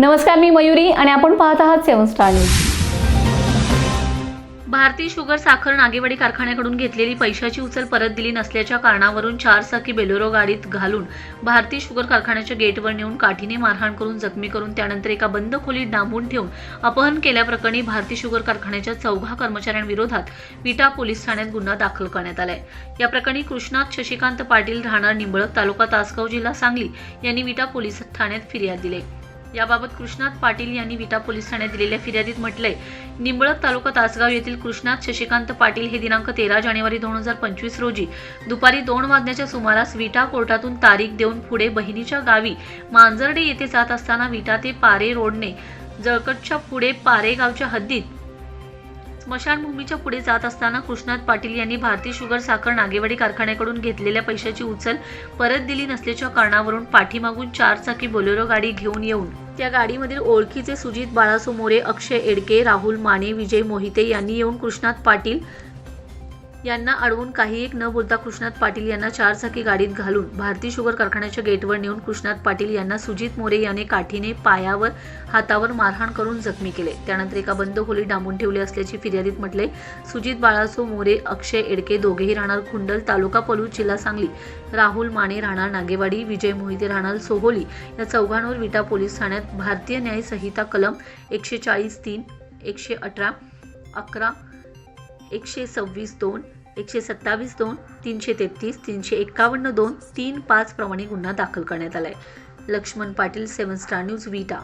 नमस्कार मी मयुरी आणि आपण पाहत आहात seven star news. Bharati sugar साखर नागेवाडी कारखान्याकडून घेतलेली पैशाची उचल परत दिली नसल्याच्या कारणावरून चार चाकी बेलोरो गाडीत घालून भारतीय शुगर कारखान्याच्या गेटवर नेऊन काठीने मारहाण करून जखमी करून त्यानंतर एका बंद खोलीत डांबून ठेवून अपहरण केल्याप्रकरणी भारती शुगर कारखान्याच्या चौघा कर्मचाऱ्यांविरोधात विटा पोलीस ठाण्यात गुन्हा दाखल करण्यात आलाय. या प्रकरणी कृष्णात शशिकांत पाटील राहणार निंबळक तालुका तासगाव जिल्हा सांगली यांनी विटा पोलीस ठाण्यात फिर्याद दिली. याबाबत कृष्णात पाटील यांनी विटा पोलीस ठाण्यात दिलेल्या फिर्यादीत म्हटलंय निंबळक तालुका तासगाव येथील कृष्णात शशिकांत पाटील हे दिनांक तेरा जानेवारी दोन हजार पंचवीस रोजी दुपारी दोन वाजण्याच्या सुमारास विटा कोर्टातून तारीख देऊन पुढे बहिणीच्या गावी मांजर्डे येथे जात असताना विटा ते पारे रोडने जळकटच्या पुढे पारे गावच्या हद्दीत स्मशानभूमीच्या पुढे जात असताना कृष्णात पाटील यांनी भारती शुगर साखर नागेवाडी कारखान्याकडून घेतलेल्या पैशाची उचल परत दिली नसल्याच्या कारणावरून पाठीमागून चार चाकी बोलेरो गाडी घेऊन येऊन त्या गाडीमधील ओळखीचे सुजित बाळासो मोरे अक्षय एडके राहुल माने विजय मोहिते यांनी येऊन कृष्णात पाटील यांना अडवून काही एक न बोलता कृष्णात पाटील यांना चारचाकी गाडीत घालून भारती शुगर कारखान्याच्या गेटवर नेऊन कृष्णात पाटील यांना सुजित मोरे याने काठीने पायावर हातावर मारहाण करून जखमी केले. त्यानंतर एका बंद खोलीत डांबून ठेवले असल्याची फिर्यादीत म्हटले सुजित बाळासो मोरे अक्षय एडके दोघेही राहणार खुंडल तालुका पलूस जिल्हा सांगली. राहुल माने राहणार नागेवाडी विजय मोहिते राहणार सोहोली. या चौघांवर विटा पोलीस ठाण्यात भारतीय न्याय संहिता कलम एकशे चाळीस तीन एकशे अठरा अकरा एकशे सव्वीस दोन एकशे सत्तावीस दोन तीनशे तेहतीस तीनशे एक्कावन्न दोन तीन पाच प्रमाणे गुन्हा दाखल करण्यात आला आहे Laxman Patil seven star news Vita.